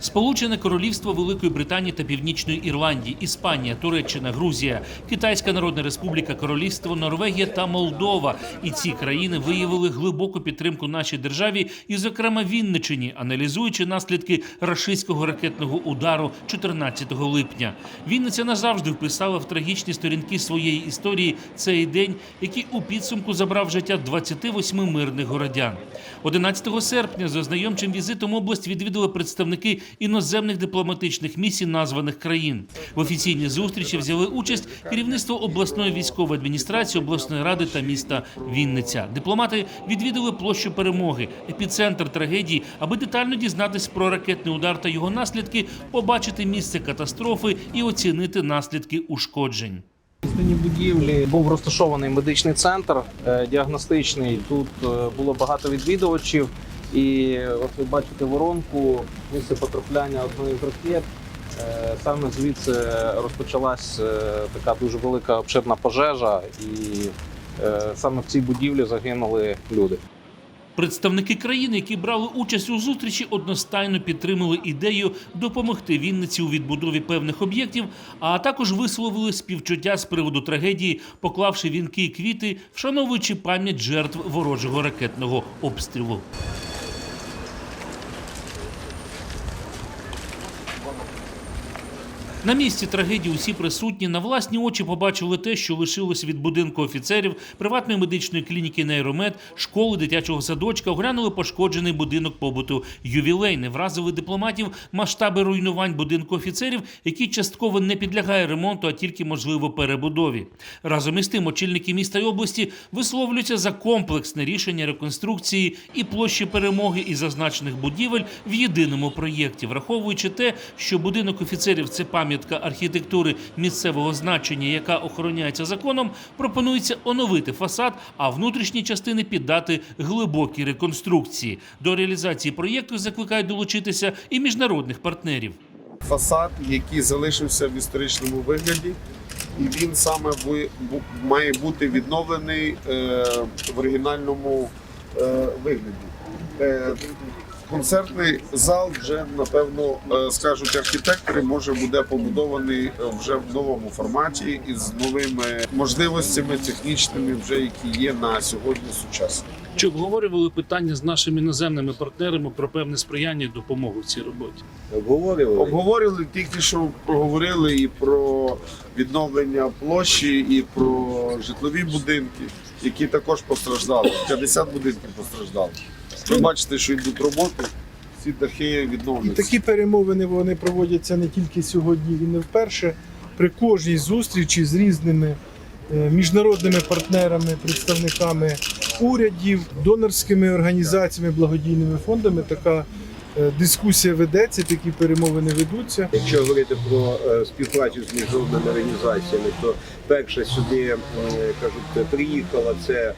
Сполучене Королівство Великої Британії та Північної Ірландії, Іспанія, Туреччина, Грузія, Китайська Народна Республіка, Королівство, Норвегія та Молдова. І ці країни виявили глибоку підтримку нашій державі, і, зокрема, Вінничині, аналізуючи наслідки рашистського ракетного удару 14 липня. Вінниця назавжди вписала в трагічні сторінки своєї історії цей день, який у підсумку забрав життя 28 мирних городян. 11 серпня з ознайомчим візитом область відвідали представники іноземних дипломатичних місій названих країн. В офіційній зустрічі взяли участь керівництво обласної військової адміністрації, обласної ради та міста Вінниця. Дипломати відвідали площу перемоги, епіцентр трагедії, аби детально дізнатись про ракетний удар та його наслідки, побачити місце катастрофи і оцінити наслідки ушкоджень. Стані будівлі був розташований медичний центр е, діагностичний. Тут е, було багато відвідувачів, і от ви бачите воронку, місце потрапляння одної з ракет. Е, Саме звідси розпочалась е, така дуже велика обширна пожежа, і е, саме в цій будівлі загинули люди. Представники країни, які брали участь у зустрічі, одностайно підтримали ідею допомогти Вінниці у відбудові певних об'єктів, а також висловили співчуття з приводу трагедії, поклавши вінки і квіти, вшановуючи пам'ять жертв ворожого ракетного обстрілу. На місці трагедії усі присутні. На власні очі побачили те, що лишилось від будинку офіцерів, приватної медичної клініки Нейромед, школи, дитячого садочка, оглянули пошкоджений будинок побуту. Ювілейний, вразили дипломатів масштаби руйнувань будинку офіцерів, який частково не підлягає ремонту, а тільки можливо перебудові. Разом із тим, очільники міста й області висловлюються за комплексне рішення реконструкції і площі перемоги і зазначених будівель в єдиному проєкті, враховуючи те, що будинок офіцерів це пам'ятка архітектури місцевого значення, яка охороняється законом, пропонується оновити фасад, а внутрішні частини піддати глибокій реконструкції. До реалізації проєкту закликають долучитися і міжнародних партнерів. фасад, який залишився в історичному вигляді, і він саме має бути відновлений е, в оригінальному е, вигляді. Концертний зал вже напевно е, скажуть архітектори, може буде побудований е, вже в новому форматі із новими можливостями технічними, вже які є на сьогодні сучасні. Чи обговорювали питання з нашими іноземними партнерами про певне сприяння і допомогу в цій роботі? Обговорювали. Обговорювали тільки що проговорили і про відновлення площі, і про житлові будинки, які також постраждали. 50 будинків постраждали. Ви бачите, що йдуть роботи, ці дахи І відновлюються. такі перемовини вони проводяться не тільки сьогодні і не вперше. При кожній зустрічі з різними е, міжнародними партнерами, представниками урядів, донорськими організаціями, благодійними фондами така е, дискусія ведеться, такі перемовини ведуться. Якщо говорити про е, співпрацю з міжнародними організаціями, то перше сюди кажуть, приїхала це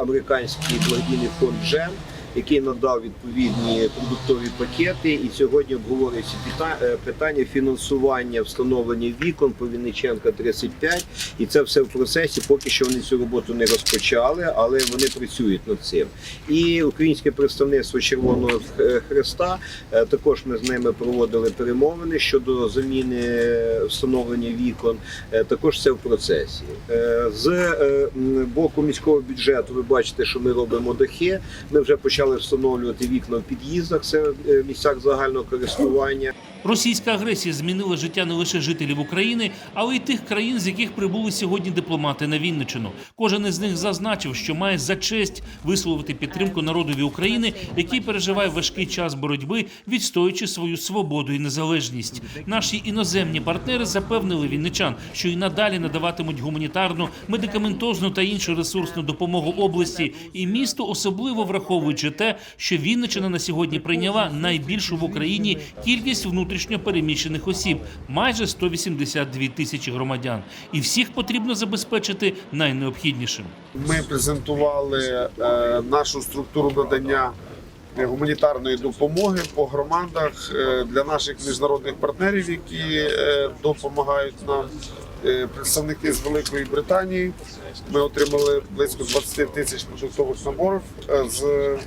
американський благодійний фонд «Джем», який надав відповідні продуктові пакети, і сьогодні обговорюється е, питання фінансування встановлення вікон по Вінниченка 35. І це все в процесі. Поки що вони цю роботу не розпочали, але вони працюють над цим. І українське представництво Червоного Хреста Е, Також ми з ними проводили перемовини щодо заміни е, встановлення вікон. Е, Також це в процесі. Е, З е, боку міського бюджету ви бачите, що ми робимо дахи. Ми вже почали встановлювати вікна в під'їздах, це е, місцях загального користування. Російська агресія змінила життя не лише жителів України, але й тих країн, з яких прибули сьогодні дипломати на Вінничину. Кожен із них зазначив, що має за честь висловити підтримку народові України, який переживає важкий час боротьби, відстоюючи свою свободу і незалежність. Наші іноземні партнери запевнили вінничан, що і надалі надаватимуть гуманітарну, медикаментозну та іншу ресурсну допомогу області і місту, особливо враховуючи те, що Вінничина на сьогодні прийняла найбільшу в Україні кількість внутрішньо переміщених осіб майже 182 тисячі громадян, і всіх потрібно забезпечити найнеобхіднішим. Ми презентували е, нашу структуру надання гуманітарної допомоги по громадах е, для наших міжнародних партнерів, які е, допомагають нам. Е, представники з Великої Британії. Ми отримали близько 20 тисяч продуктових наборів е, з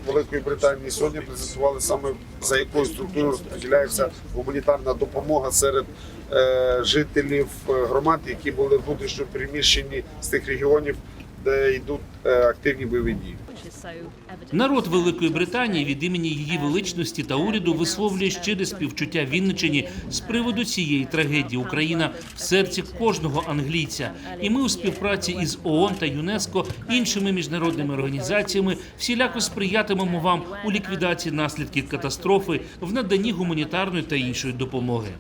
Великої Британії. Сьогодні презентували саме за якою структурою розподіляється гуманітарна допомога серед е, жителів громад, які були внутрішньо переміщені з тих регіонів, де йдуть активні бойові дії. Народ Великої Британії від імені її величності та уряду висловлює щире співчуття Вінничині з приводу цієї трагедії. Україна в серці кожного англійця. І ми у співпраці із ООН та ЮНЕСКО іншими міжнародними організаціями всіляко сприятимемо вам у ліквідації наслідків катастрофи, в наданні гуманітарної та іншої допомоги.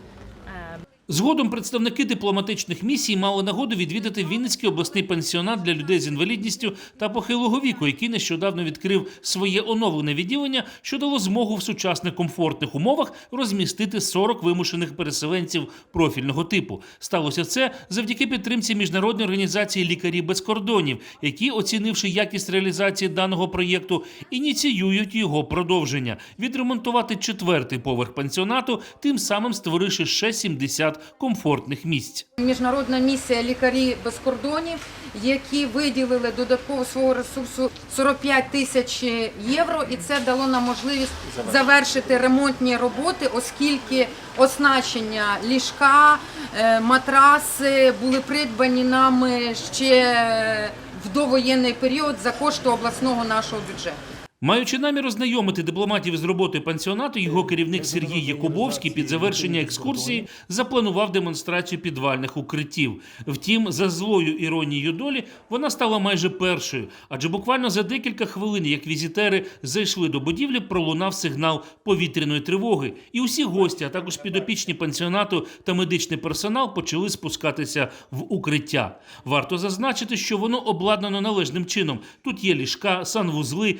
Згодом представники дипломатичних місій мали нагоду відвідати Вінницький обласний пансіонат для людей з інвалідністю та похилого віку, який нещодавно відкрив своє оновлене відділення, що дало змогу в сучасних комфортних умовах розмістити 40 вимушених переселенців профільного типу. Сталося це завдяки підтримці міжнародної організації Лікарі без кордонів, які, оцінивши якість реалізації даного проєкту, ініціюють його продовження відремонтувати четвертий поверх пансіонату, тим самим створивши ще 70 комфортних місць. Міжнародна місія лікарі без кордонів, які виділили додатково свого ресурсу 45 тисяч євро, і це дало нам можливість завершити ремонтні роботи, оскільки оснащення ліжка, е, матраси були придбані нами ще в довоєнний період за кошти обласного нашого бюджету. Маючи намір ознайомити дипломатів з роботою пансіонату, його керівник Сергій Якубовський під завершення екскурсії запланував демонстрацію підвальних укриттів. Втім, за злою іронією долі вона стала майже першою, адже буквально за декілька хвилин, як візитери зайшли до будівлі, пролунав сигнал повітряної тривоги, і усі гості, а також підопічні пансіонату та медичний персонал почали спускатися в укриття. Варто зазначити, що воно обладнано належним чином. Тут є ліжка, санвузли,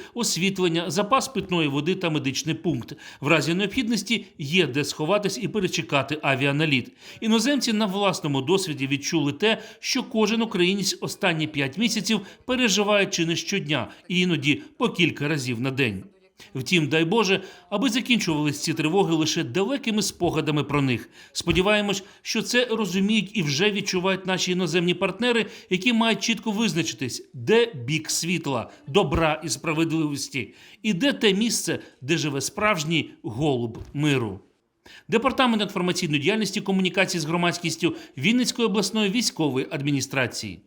освітлення, запас питної води та медичний пункт. В разі необхідності є де сховатись і перечекати авіаналіт. Іноземці на власному досвіді відчули те, що кожен українець останні п'ять місяців переживає чи не щодня, і іноді по кілька разів на день. Втім, дай Боже, аби закінчувались ці тривоги лише далекими спогадами про них. Сподіваємось, що це розуміють і вже відчувають наші іноземні партнери, які мають чітко визначитись, де бік світла, добра і справедливості, і де те місце, де живе справжній голуб миру. Департамент інформаційної діяльності комунікації з громадськістю Вінницької обласної військової адміністрації.